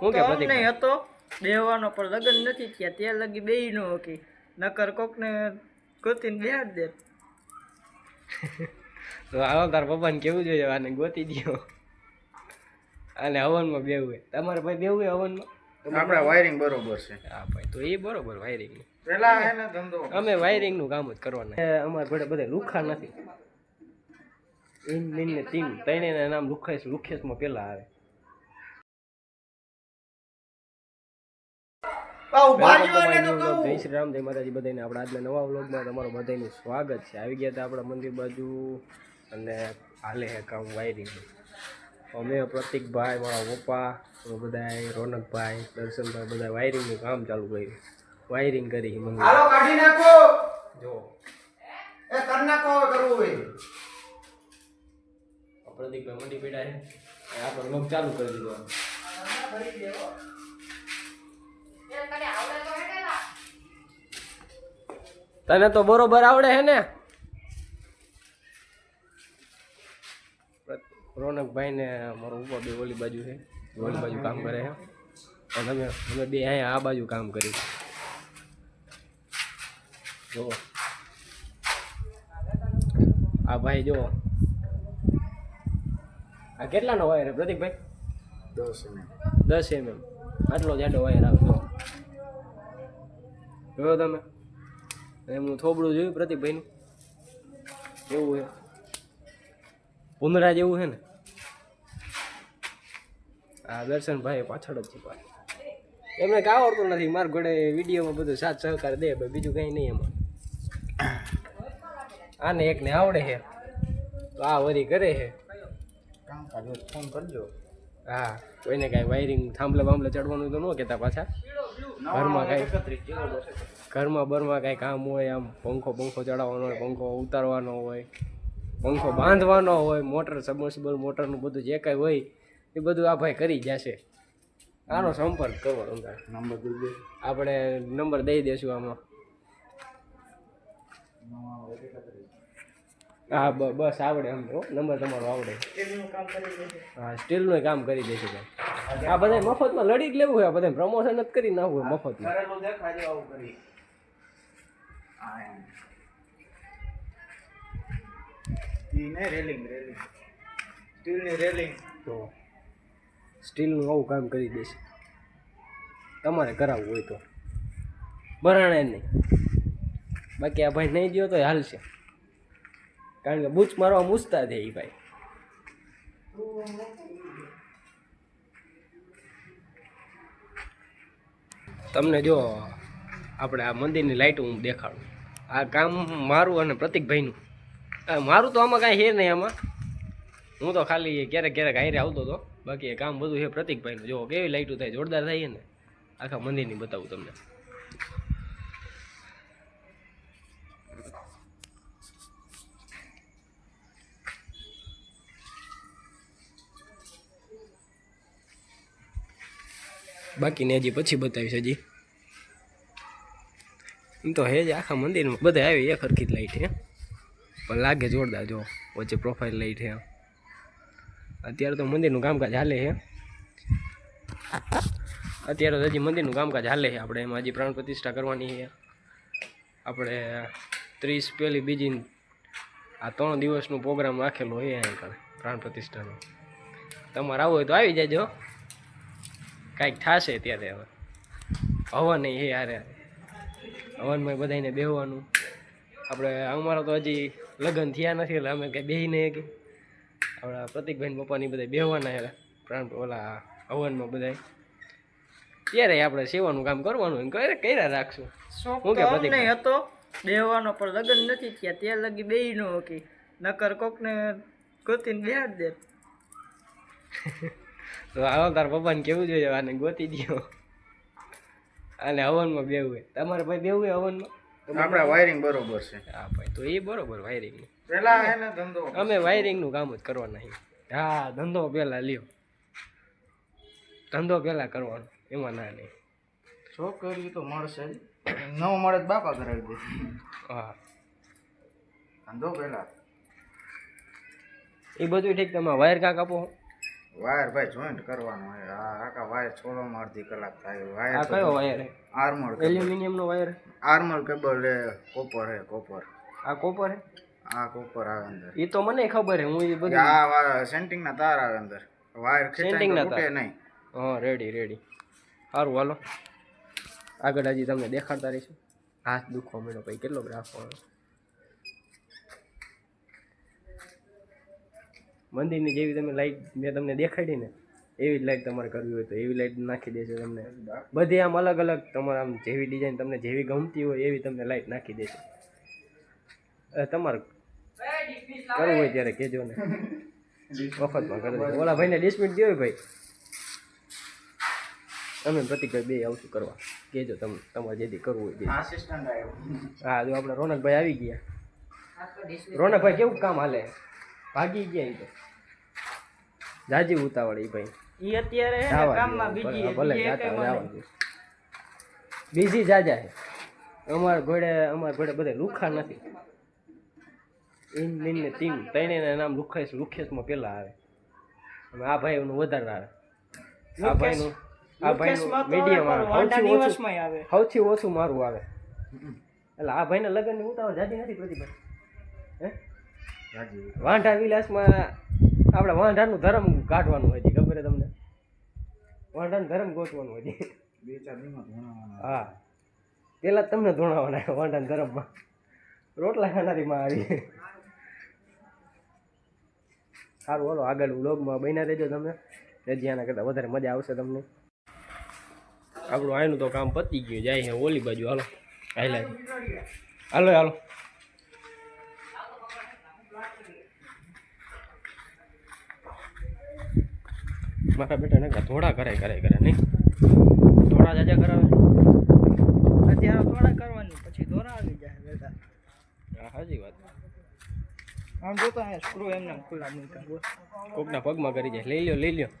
હું કે પ્રતિક હતો. બેહવાનો પણ લગ્ન નથી થયા. ત્યાં લગી બેય નો કે નકર કોકને ગોતીને બેહાડ દે. તો આવો તાર પપ્પાને કેવું જોઈએ? આને ગોતી દો અને હવનમાં બેવું હોય. તમારે ભાઈ બેવું હોય હવનમાં? આપણા વાયરિંગ બરોબર છે. હા ભાઈ તો એ બરોબર વાયરિંગ પેલા એને ધંધો. અમે વાયરિંગનું કામ જ કરવાના. અમારે ઘરે બધા લુખા નથી. ઇન મિન ને તીન. ત્રણેયના નામ લુખેશ લુખેશમાં પેલા આવે. જય શ્રી રામ જય માતાજી બધાને આપણા આજના નવા વ્લોગમાં તમારું બધાનું સ્વાગત છે. આવી ગયા હતા આપણા મંદિર બાજુ અને હાલે હે કામ વાયરિંગ અમે પ્રતિકભાઈ મારા પપ્પા બધા રોનકભાઈ દર્શનભાઈ બધા વાયરિંગનું કામ ચાલુ કર્યું. વાયરિંગ કરી મંદિર. હાલો કાઢી નાખો. જો. એ કર નાખો કરવું હોય. પ્રદીપભાઈ મંડી પીડા છે. આપણે લોક ચાલુ કરી દીધો તને તો બરોબર આવડે હે ને? રોનકભાઈ ને મારો ઉપર બે ઓલી બાજુ છે. ઓલી બાજુ કામ કરે છે. અને અમે અમે બે અહીંયા આ બાજુ કામ કરી જો આ ભાઈ જો આ કેટલાનો વાયર છે પ્રતિકભાઈ દસ એમએમ દસ એમએમ આટલો જાડો વાયર આવે જો જોયો તમે? એમનું થોબડું જોયું પ્રતિકભાઈનું એવું છે પુનરા જેવું છે ને? હા દર્શનભાઈ પાછળ જ છે પાછળ એમને કાંઈ આવડતું નથી મારા ઘોડે વિડીયોમાં બધું સાથ સહકાર દે બીજું કંઈ નહીં એમાં. આને એકને આવડે છે તો આ વરી કરે છે ફોન કરજો. હા કોઈને કાંઈ વાયરિંગ થાંભલા બાંભલા ચડવાનું તો ન કહેતા પાછા. ઘરમાં કાંઈ ઘરમાં બરમાં કાંઈ કામ હોય આમ પંખો પંખો ચડાવવાનો હોય પંખો ઉતારવાનો હોય પંખો બાંધવાનો હોય મોટર સબમર્સિબલ મોટરનું બધું જે કાંઈ હોય એ બધું આ ભાઈ કરી જશે આનો સંપર્ક કરો તારે. નંબર આપણે નંબર દઈ દેશું આમાં. હા બસ આવડે એમ તો. નંબર તમારો આવડે. હા સ્ટીલનું કામ કરી દઈશું ભાઈ. આ બધા મફતમાં લડી જ લેવું હોય આ બધા પ્રમોશન જ કરી નાખવું હોય મફતમાં. ને રેલિંગ રેલિંગ. સ્ટીલની રેલિંગ. તો સ્ટીલનું આવું કામ કરી દેશે. તમારે કરાવવું હોય તો. બરાણે નહીં. બાકી આ ભાઈ નહીં ગયો તો હાલશે. કારણ કે બૂચ મારવા મૂસતા છે એ ભાઈ. તમને જો આપણે આ મંદિરની લાઇટ હું દેખાડું. આ કામ મારું અને પ્રતિકભાઈનું. મારું તો આમાં કાંઈ છે નહીં આમાં. હું તો ખાલી ક્યારેક ક્યારેક હારે આવતો હતો. બાકી કામ બધું છે પ્રતિકભાઈનું. જો કેવી લાઇટો થાય, જોરદાર થાય ને, આખા મંદિરની બતાવું તમને. બાકીને હજી પછી બતાવીશ હજી. એમ તો હે જ આખા મંદિરમાં. બધા આવી એક હરખી જ લાઈટ છે પણ લાગે જોરદાર જો, વચ્ચે પ્રોફાઇલ લાઈટ છે અત્યારે તો મંદિરનું કામકાજ હાલે છે અત્યારે તો હજી મંદિરનું કામકાજ હાલે છે આપણે. એમાં હજી પ્રાણ પ્રતિષ્ઠા કરવાની છે આપણે ત્રીસ પહેલી બીજી આ ત્રણ દિવસનો પ્રોગ્રામ રાખેલો એ આગળ પ્રાણ પ્રતિષ્ઠાનો. તમારે આવું હોય તો આવી જજો. કાંઈક થશે ત્યારે હવે. હવન નહીં એ હારે. હવનમાં બધાને બેહવાનું. આપણે અમારા તો હજી લગ્ન થયા નથી એટલે અમે કંઈ બેહી નહીં કે આપણા પ્રતિકભાઈ પપ્પાની બધા બેહવાના એટલે પ્રાણ ઓલા હવનમાં બધા ત્યારે આપણે સેવાનું કામ કરવાનું કર્યા રાખશું? હું કે પ્રતિક? હતો? બેહવાનો પણ લગ્ન નથી થયા ત્યાં લગી બેહી નો કે નકર કોકને ગોતીને બેહાડ દે. તો આવો તાર પપ્પાને કેવું જોઈએ? આને ગોતી દ્યો. અને હવનમાં બેવું હોય. તમારે ભાઈ બેવું હોય હવનમાં? આપણા વાયરિંગ બરોબર છે. હા ભાઈ તો એ બરોબર વાયરિંગનું પેલા એને ધંધો. અમે વાયરિંગનું કામ જ કરવાના છીએ. હા ધંધો પહેલાં લ્યો. ધંધો પહેલાં કરવાનો એમાં ના નહીં. છોકરી તો મળશે. ન મળે તો બાપા કરાવી દે હા. ધંધો પેલા. એ બધું ઠીક તમે વાયર કાંક આપો? વાયર ભાઈ જોઈન્ટ કરવાનો હોય. આ આખા વાયર છોડવામાં અડધી કલાક થાય. આ વાયર કયો વાયર હે? આર્મર એલ્યુમિનિયમનો વાયર? આર્મર કેબલ એ કોપર હે કોપર આ કોપર હે? આ કોપર આવે અંદર. એ તો મને ખબર હે હું એ બધું આ વાયર સેન્ટિંગ ના તાર આવે અંદર. વાયર સેન્ટિંગ ના તાર. નહીં. હા રેડી રેડી સારું હાલો. આગળ હજી તમને દેખાડતા રહીશું. હાથ દુખવા મળ્યો ભાઈ કેટલો રાખવાનો મંદિરની જેવી તમે લાઈટ મેં તમને દેખાડી ને એવી જ લાઈટ તમારે કરવી હોય તો એવી લાઈટ નાખી દેશે તમને. બધી આમ અલગ અલગ તમારે આમ જેવી ડિઝાઇન તમને જેવી ગમતી હોય એવી તમને લાઈટ નાખી દેશે તમારે કરવું હોય ત્યારે કહેજો ને. મફતમાં કરી દેજો. ઓલા ભાઈને ડિસ્મિટ દો ભાઈ. અમે પ્રતિકભાઈ બે આવશું કરવા. કહેજો તમે તમારે જેથી કરવું હોય હા જો આપણે રોનકભાઈ આવી ગયા. રોનકભાઈ કેવું કામ હાલે? ભાગી ગયા તો. જાજી ઉતાવળ એ ભાઈ. ઈ અત્યારે હે કામમાં બીજી ભલે બીજી જાજા છે અમારા ઘોડે અમારા ઘોડે બધા લુખા નથી. ઇન મિન ને તીન. ત્રણેયના નામ લુખેશ લુખેશમાં પેલા આવે. અને આ ભાઈનું વધારે આવે. આ ભાઈનું આ ભાઈનું મીડિયમ આવે, સૌથી ઓછું આવે. સૌથી ઓછું મારું આવે. એટલે આ ભાઈને લગ્નની ઉતાવળ જાતી નથી પ્રતિભાઈ વાંઢા વિલાસમાં આપણે વાંઢાનું ધર્મ કાઢવાનું હોય છે ખબર તમને? વાંઢાનું ધર્મ ગોતવાનું હોય છે. બે ચાર હા. પેલા તમને ધોણાવાના વાંઢાના ધર્મમાં. રોટલા ખાનારીમાં આવી. સારું બોલો આગળ વ્લોગમાં બન્યા રહેજો તમે. રજિયાના કરતાં વધારે મજા આવશે તમને. આપણું આનું તો કામ પતી ગયું જાય છે ઓલી બાજુ હાલો. હાલો હાલો. મારા બેટા ને થોડા કરે કરે કરે નહીં? થોડા જાજા કરાવે? અત્યારે થોડા કરવાની પછી દોરા આવી જાય બેટા. હા સાચી વાત. આમ જોતો અહીંયા સ્ક્રૂ એમને ખુલ્લા નહીં કરવો કોકના પગમાં કરી જાય. લઈ લ્યો લઈ લ્યો.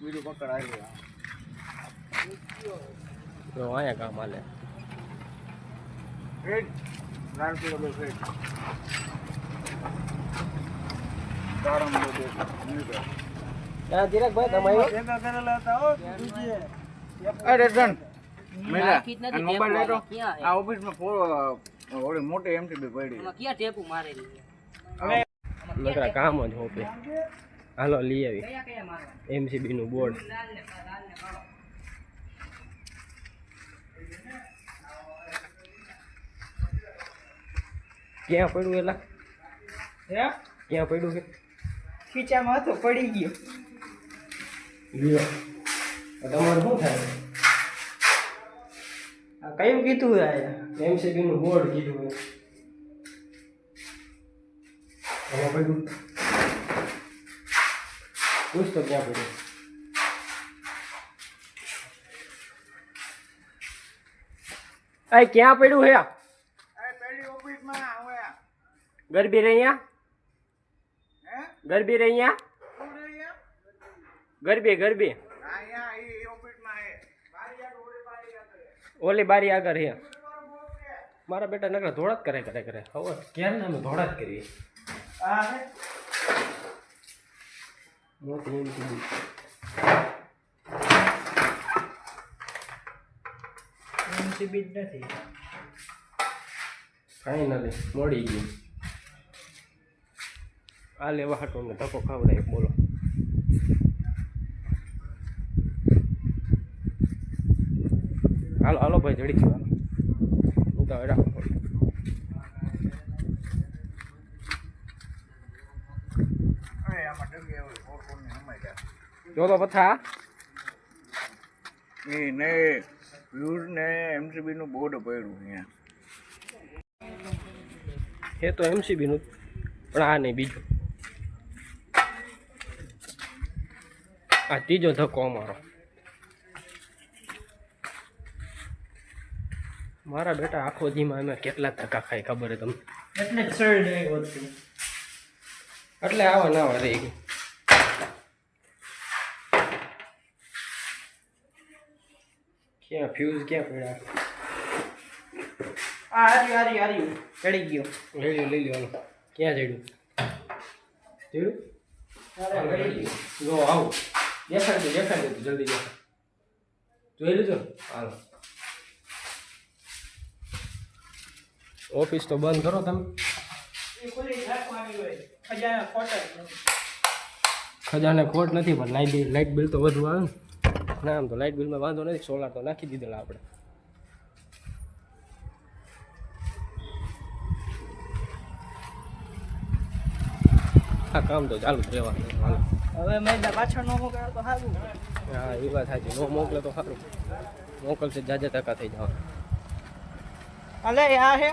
બીજું પકડ આવ્યું તો અહીંયા કામ હાલે. લાલ કિલો ફેટ બધું ધીરકભાઈ તમે ભેગા કરેલા હતા હો અરે ડન મેલા આ મોબાઈલ લેતો આ ઓફિસમાં ફોર ઓલી મોટી એમટીબી પડી. કામ જ હોપે. હાલો લઈ આવી. એમસીબી નું બોર્ડ ક્યાં પડ્યું એલા? હે? ક્યાં પડ્યું કે? ખીચામાં હતો પડી ગયો. લ્યો તમારે શું થાય આ કયું કીધું આયા એમસીબી નું બોર્ડ કીધું આમાં પડ્યું પૂછ તો ક્યાં પડ્યું આ ક્યાં પડ્યું હે ગરબી રહ્યા હે ગરબી રહ્યા ગરબી ગરબી. ઓલી બારી આગળ હે. મારા બેટા નકરા ધોળા જ કરે કરે કરે. હવે ક્યાં અમે ધોળા જ કરીએ? નથી. ફાઇનલી મળી ગયું. આ લેવા હાટો ને ધક્કો ખાવડાય બોલો. હાલો હાલો ભાઈ જડી ગયો હું તો રાખો પડે. જો તો પથા એ ને વ્યુઝ ને એમસીબી નું બોર્ડ પડ્યું અહીંયા. એ તો એમસીબી નું પણ આ નહીં બીજું. આ ત્રીજો ધક્કો અમારો. મારા બેટા આખો દીમાં અમે કેટલા ધક્કા ખાય ખબર હે તમને? એટલે ચડ નહીં વધતું એટલે આવા ના આવા રહી ક્યાં ફ્યુઝ ક્યાં પડ્યા? આ હારી હાર્યું હાર્યું ચડી ગયો. લઈ લ્યો લઈ લ્યો ક્યાં ચડ્યું? ચડ્યું? જો આવું. દેખાડ દે દેખાડ દે જલ્દી દેખાડ. જોઈ લીધું? હાલો. ઓફિસ તો બંધ કરો તમે. ખજાના ખોટા નથી પણ લાઇટ બિલ લાઇટ બિલ તો વધુ આવે ને. ના આમ તો લાઇટ બિલમાં વાંધો નથી સોલાર તો નાખી દીધેલા આપણે. આ કામ તો ચાલુ જ રહેવાનું હાલો. હવે મેં પાછળ નો મોકલ્યો તો સારું હા એ વાત સાચી. નો મોકલે તો સારું મોકલશે જાજે ટકા થઈ જવા અલે આ હે?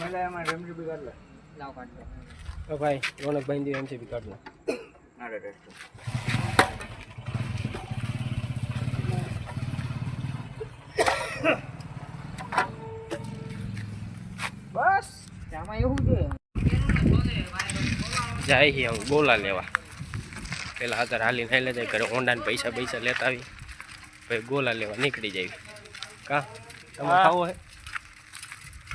મેલા એમાં રેમજી બી લે. લાવ કાઢ તો ભાઈ રોનકભાઈ દી એમસીબી કાઢ લો. ના રે બસ. આમાં એવું છે. જાય છે હું ગોલા લેવા. પેલા અત્યારે હાલીને હાલે જાય ઘરે હોન્ડાને પૈસા પૈસા લેતા આવી. પછી ગોલા લેવા નીકળી જાય. કા? તમે. ખાવો હે?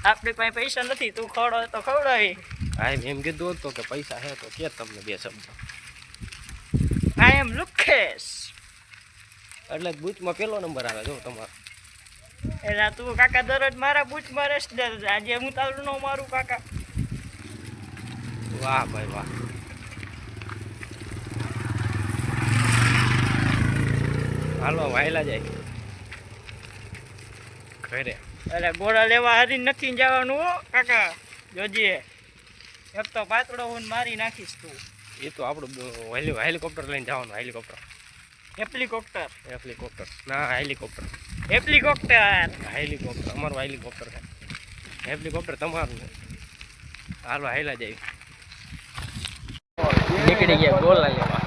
આપણી પાસે પૈસા નથી તું ખવડો તો ખવડાવી. હા એમ કીધું હતું કે પૈસા હે તો કે તમને બે શબ્દ. આઈ એમ લુકેશ એટલે જ બૂચમાં પેલો નંબર આવે જો તમારો. એટલે તું કાકા દરરોજ મારા બૂચ મારે આજે હું તારું નો મારું કાકા. વાહ ભાઈ વાહ. હાલો વાયલા જાય. ઘરે. એટલે ગોળા લેવા હારી નથી જવાનું કાકા. જોજે. એક તો પાતળો હું મારી નાખીશ તું. એ તો આપણું હેલિકોપ્ટર લઈને જવાનું હેલિકોપ્ટર. હેલિકોપ્ટર હેલિકોપ્ટર ના હેલિકોપ્ટર. Helicopter helicopter. અમારું હેલિકોપ્ટર છે. હેલિકોપ્ટર તમારું હાલો હાઈલા જાય. નીકળી ગયા ગોલા લેવા.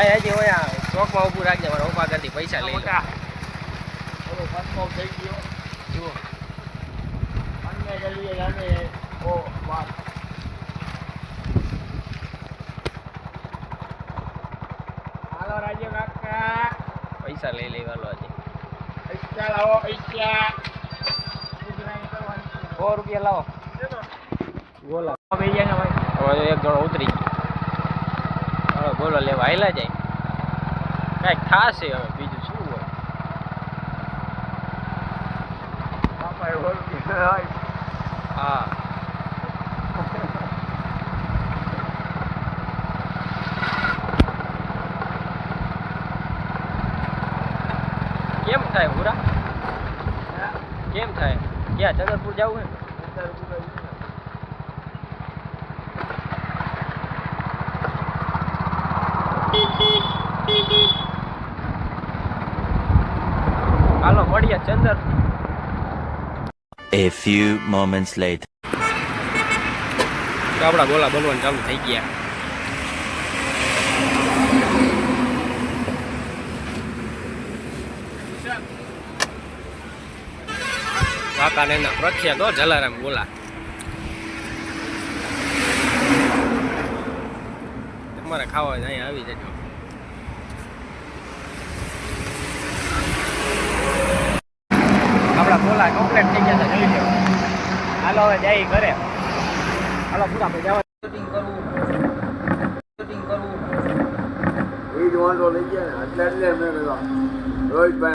હજી હોય ચોકમાં ઊભું રાખજે મારા ઊભા કરતી પૈસા લઈ લો જુઓ. હાલો રાજ્ય કાકા. પૈસા લઈ લેવાલો આજે. પૈસા લાવો પૈસા. સો રૂપિયા લાવો. ગોલા હવે એક જણો ઉતરી ગયો. બોલો ગોલો લેવા હાઈલા જાય. કાંઈક થાશે હવે બીજું શું? હોય હા કેમ થાય પૂરા કેમ થાય ક્યાં ચંદ્રપુર જવું હે A few moments later. તો આપણા ગોલા બનવાનું ચાલુ થઈ ગયા કાકાને એના પ્રખ્યાત હો જલારામ ગોલા તમારે ખાવા હોય તો અહીંયા આવી જજો આપણા ગોલા કમ્પ્લીટ થઈ ગયા જોઈ લો હાલો, હવે જાય ઘરે. હાલો, પૂરા ભાઈ, જવા એ જ વાંધો લઈ ગયા એટલે એટલે મેં રોહિતભાઈ